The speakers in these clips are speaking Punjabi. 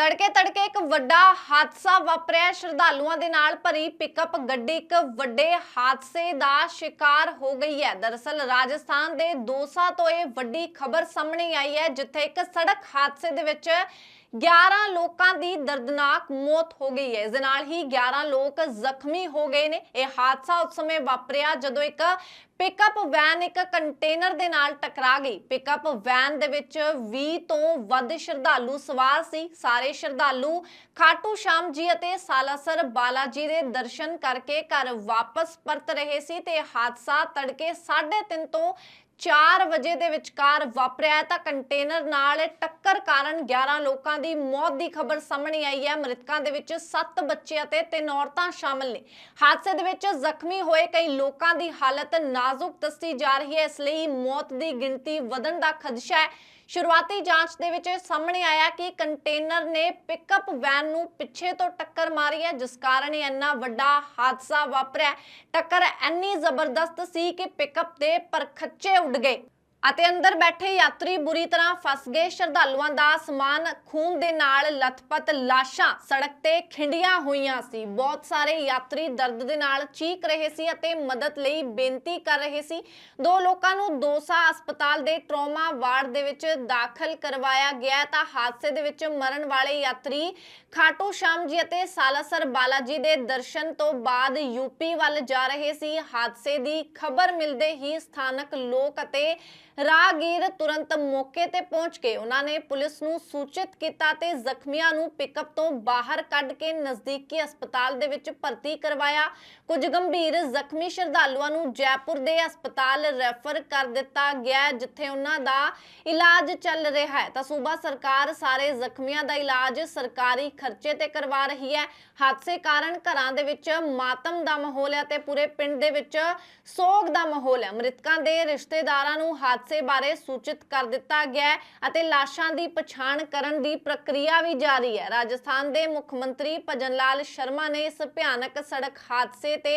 ਤੜਕੇ ਤੜਕੇ ਇੱਕ ਵੱਡਾ ਹਾਦਸਾ ਵਾਪਰਿਆ। ਸ਼ਰਧਾਲੂਆਂ ਦੇ ਨਾਲ ਭਰੀ ਪਿਕਅਪ ਗੱਡੀ ਇੱਕ ਵੱਡੇ ਹਾਦਸੇ ਦਾ ਸ਼ਿਕਾਰ ਹੋ ਗਈ ਹੈ। ਦਰਅਸਲ ਰਾਜਸਥਾਨ ਦੇ ਦੋਸਾ ਤੋਂ ਇਹ ਵੱਡੀ ਖਬਰ ਸਾਹਮਣੇ ਆਈ ਹੈ, ਜਿੱਥੇ ਇੱਕ ਸੜਕ ਹਾਦਸੇ ਦੇ ਵਿੱਚ 11 ਲੋਕਾਂ ਦੀ ਦਰਦਨਾਕ ਮੌਤ ਹੋ ਗਈ ਹੈ। ਇਸ ਦੇ ਨਾਲ ਹੀ 11 ਲੋਕ ਜ਼ਖਮੀ ਹੋ ਗਏ ਨੇ। ਇਹ ਹਾਦਸਾ ਉਸ ਸਮੇਂ ਵਾਪਰਿਆ ਜਦੋਂ ਇੱਕ ਪਿਕਅਪ ਵੈਨ ਇੱਕ ਕੰਟੇਨਰ ਦੇ ਨਾਲ ਟਕਰਾ ਗਈ। ਪਿਕਅਪ ਵੈਨ ਦੇ ਵਿੱਚ 20 ਤੋਂ ਵੱਧ ਸ਼ਰਧਾਲੂ ਸਵਾਰ ਸੀ। ਸਾਰੇ ਸ਼ਰਧਾਲੂ ਖਾਟੂ ਸ਼ਾਮ ਜੀ ਅਤੇ ਸਾਲਾਸਰ ਬਾਲਾਜੀ ਦੇ ਦਰਸ਼ਨ ਕਰਕੇ ਘਰ ਵਾਪਸ ਪਰਤ ਰਹੇ ਸੀ ਤੇ ਹਾਦਸਾ ਤੜਕੇ 3:30 ਤੋਂ 4 ਵਜੇ ਦੇ ਵਿਚਕਾਰ ਵਾਪਰਿਆ ਤਾਂ ਕੰਟੇਨਰ ਨਾਲ ਟੱਕਰ ਕਾਰਨ 11 ਲੋਕਾਂ ਦੀ ਮੌਤ ਦੀ ਖਬਰ ਸਾਹਮਣੇ ਆਈ ਹੈ। ਮ੍ਰਿਤਕਾਂ ਦੇ ਵਿੱਚ 7 ਬੱਚੇ ਅਤੇ 3 ਔਰਤਾਂ ਸ਼ਾਮਲ ਨੇ। ਹਾਦਸੇ ਦੇ ਵਿੱਚ ਜ਼ਖਮੀ ਹੋਏ ਕਈ ਲੋਕਾਂ ਦੀ ਹਾਲਤ ਨਾਜ਼ੁਕ ਦੱਸੀ ਜਾ ਰਹੀ ਹੈ। ਇਸ ਲਈ ਮੌਤ ਦੀ ਗਿਣਤੀ ਵਧਣ ਦਾ ਖਦਸ਼ਾ ਹੈ। ਸ਼ੁਰੂਆਤੀ ਜਾਂਚ ਦੇ ਵਿੱਚ ਸਾਹਮਣੇ ਆਇਆ ਕਿ ਕੰਟੇਨਰ ਨੇ ਪਿਕਅਪ ਵੈਨ ਨੂੰ ਪਿੱਛੇ ਤੋਂ ਟੱਕਰ ਮਾਰੀ ਹੈ, ਜਿਸ ਕਾਰਨ ਇਹ ਇੰਨਾ ਵੱਡਾ ਹਾਦਸਾ ਵਾਪਰਿਆ ਟੱਕਰ ਇੰਨੀ ਜ਼ਬਰਦਸਤ ਸੀ ਕਿ ਪਿਕਅਪ ਦੇ ਪਰਖੱਚੇ ਉੱਡ ਗਏ। ਅਤੇ ਅੰਦਰ ਬੈਠੇ ਯਾਤਰੀ ਬੁਰੀ ਤਰ੍ਹਾਂ ਫਸ ਗਏ। ਸ਼ਰਧਾਲੂਆਂ ਦਾ ਸਮਾਨ ਖੂਨ ਦੇ ਨਾਲ ਲਥਪਥ ਲਾਸ਼ਾਂ ਸੜਕ ਤੇ ਖਿੰਡੀਆਂ ਹੋਈਆਂ ਸੀ। ਬਹੁਤ ਸਾਰੇ ਯਾਤਰੀ ਦਰਦ ਦੇ ਨਾਲ ਚੀਕ ਰਹੇ ਸੀ ਅਤੇ ਮਦਦ ਲਈ ਬੇਨਤੀ ਕਰ ਰਹੇ ਸੀ। ਦੋ ਲੋਕਾਂ ਨੂੰ ਦੋਸਾ ਹਸਪਤਾਲ ਦੇ ਟਰਾਮਾ ਵਾਰਡ ਦੇ ਵਿੱਚ ਦਾਖਲ ਕਰਵਾਇਆ ਗਿਆ ਤਾਂ ਹਾਦਸੇ ਦੇ ਵਿੱਚ ਮਰਨ ਵਾਲੇ ਯਾਤਰੀ ਖਾਟੂ ਸ਼ਾਮ ਜੀ ਅਤੇ ਸਾਲਾਸਰ ਬਾਲਾਜੀ ਦੇ ਦਰਸ਼ਨ ਤੋਂ ਬਾਅਦ ਯੂਪੀ ਵੱਲ ਜਾ ਰਹੇ ਸੀ। ਹਾਦਸੇ ਦੀ ਖਬਰ ਮਿਲਦੇ ਹੀ ਸਥਾਨਕ ਲੋਕ ਅਤੇ ਰਾਹਗੀਰ ਤੁਰੰਤ ਮੌਕੇ ਤੇ ਪਹੁੰਚ ਕੇ ਉਹਨਾਂ ਨੇ ਪੁਲਿਸ ਨੂੰ ਸੂਚਿਤ ਕੀਤਾ ਤੇ ਜ਼ਖਮੀਆਂ ਨੂੰ ਪਿਕਅਪ ਤੋਂ ਬਾਹਰ ਕੱਢ ਕੇ ਨਜ਼ਦੀਕੀ ਹਸਪਤਾਲ ਦੇ ਵਿੱਚ ਭਰਤੀ ਕਰਵਾਇਆ। ਕੁਝ ਗੰਭੀਰ ਜ਼ਖਮੀ ਸ਼ਰਧਾਲੂਆਂ ਨੂੰ ਜੈਪੁਰ ਦੇ ਹਸਪਤਾਲ ਰੈਫਰ ਕਰ ਦਿੱਤਾ ਗਿਆ, ਜਿੱਥੇ ਉਹਨਾਂ ਦਾ ਇਲਾਜ ਚੱਲ ਰਿਹਾ ਹੈ। ਤਾਂ ਸੂਬਾ ਸਰਕਾਰ ਸਾਰੇ ਜ਼ਖਮੀਆਂ ਦਾ ਇਲਾਜ ਸਰਕਾਰੀ ਖਰਚੇ ਤੇ ਕਰਵਾ ਰਹੀ ਹੈ। ਹਾਦਸੇ ਕਾਰਨ ਘਰਾਂ ਦੇ ਵਿੱਚ ਮਾਤਮ ਦਾ ਮਾਹੌਲ ਹੈ ਤੇ ਪੂਰੇ ਪਿੰਡ ਦੇ ਵਿੱਚ ਸੋਗ ਦਾ ਮਾਹੌਲ ਹੈ। ਮ੍ਰਿਤਕਾਂ ਦੇ ਰਿਸ਼ਤੇਦਾਰਾਂ ਨੂੰ ਹਾਦਸੇ ਬਾਰੇ ਸੂਚਿਤ ਕਰ ਦਿੱਤਾ ਗਿਆ ਅਤੇ ਲਾਸ਼ਾਂ ਦੀ ਪਛਾਣ ਕਰਨ ਦੀ ਪ੍ਰਕਿਰਿਆ ਵੀ ਜਾਰੀ ਹੈ। ਰਾਜਸਥਾਨ ਦੇ ਮੁੱਖ ਮੰਤਰੀ ਭਜਨ ਲਾਲ ਸ਼ਰਮਾ ਨੇ ਇਸ ਭਿਆਨਕ ਸੜਕ ਹਾਦਸੇ ਤੇ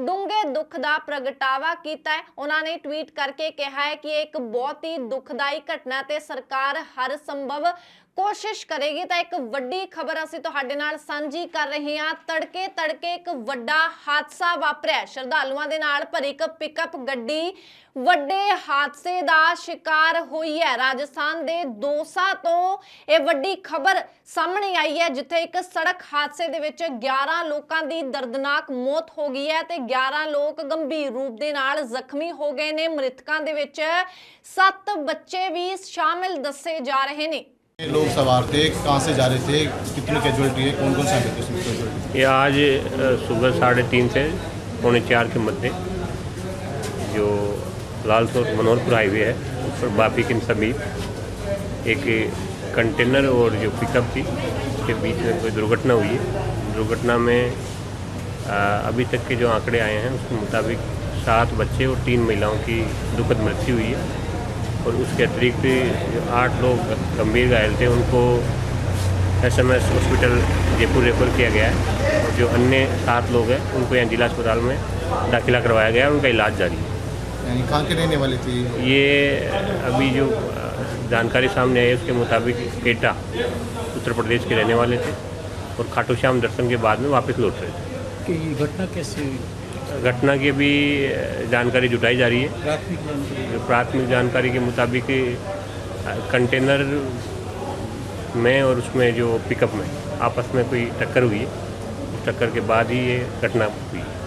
ਡੂੰਘੇ ਦੁੱਖ ਦਾ ਪ੍ਰਗਟਾਵਾ ਕੀਤਾ ਹੈ। ਉਹਨਾਂ ਨੇ ਟਵੀਟ ਕਰਕੇ ਕਿਹਾ ਹੈ ਕਿ ਇਹ ਇੱਕ ਬਹੁਤ ਹੀ ਦੁਖਦਾਈ ਘਟਨਾ ਤੇ ਸਰਕਾਰ ਹਰ ਸੰਭਵ ਕੋਸ਼ਿਸ਼ ਕਰੇਗੀ ਤਾਂ ਇੱਕ ਵੱਡੀ ਖਬਰ ਅਸੀਂ ਤੁਹਾਡੇ ਨਾਲ ਸਾਂਝੀ ਕਰ ਰਹੇ ਹਾਂ। ਤੜਕੇ ਤੜਕੇ ਇੱਕ ਵੱਡਾ ਹਾਦਸਾ ਵਾਪਰਿਆ। ਸ਼ਰਧਾਲੂਆਂ ਦੇ ਨਾਲ ਭਰੀ ਇੱਕ ਪਿਕਅਪ ਗੱਡੀ ਵੱਡੇ ਹਾਦਸੇ ਦਾ ਸ਼ਿਕਾਰ ਹੋਈ ਹੈ। ਰਾਜਸਥਾਨ ਦੇ ਦੋਸਾ ਤੋਂ ਇਹ ਵੱਡੀ ਖਬਰ ਸਾਹਮਣੇ ਆਈ ਹੈ, ਜਿੱਥੇ ਇੱਕ ਸੜਕ ਹਾਦਸੇ ਦੇ ਵਿੱਚ 11 ਲੋਕਾਂ ਦੀ ਦਰਦਨਾਕ ਮੌਤ ਹੋ ਗਈ ਹੈ ਤੇ 11 ਲੋਕ ਗੰਭੀਰ ਰੂਪ ਦੇ ਨਾਲ ਜ਼ਖਮੀ ਹੋ ਗਏ ਨੇ। ਮ੍ਰਿਤਕਾਂ ਦੇ ਵਿੱਚ 7 ਬੱਚੇ ਵੀ ਸ਼ਾਮਿਲ ਦੱਸੇ ਜਾ ਰਹੇ ਨੇ। लोग सवार थे, कहाँ से जा रहे थे, कितनी कैजुअलिटी है कौन कौन सा ये आज सुबह साढ़े तीन से पौने चार के मध्य, जो लालसोर मनोहरपुर हाईवे है, उस पर बापी के समीप एक कंटेनर और जो पिकअप थी, उसके बीच में कोई दुर्घटना हुई है। दुर्घटना में अभी तक के जो आंकड़े आए हैं, उसके मुताबिक सात बच्चे और तीन महिलाओं की दुखद मृत्यु हुई है। और उसके अतिरिक्त जो आठ लोग गंभीर घायल थे। उनको S M S hospital Jaipur refer किया गया है। और जो अन्य सात लोग हैं उनको यहाँ जिला अस्पताल में दाखिला करवाया गया है। उनका इलाज जारी है। यानी कहाँ के रहने वाले थे ये? अभी जो जानकारी सामने आई है उसके मुताबिक एटा उत्तर प्रदेश के रहने वाले थे। और खाटू श्याम दर्शन के बाद में वापस लौट रहे थे। कि ये घटना कैसे हुई? घटना की भी जानकारी जुटाई जा रही है। प्राथमिक जानकारी। के मुताबिक कंटेनर में और उसमें जो पिकअप में आपस में कोई टक्कर हुई है। उस टक्कर के बाद ही ये घटना हुई है।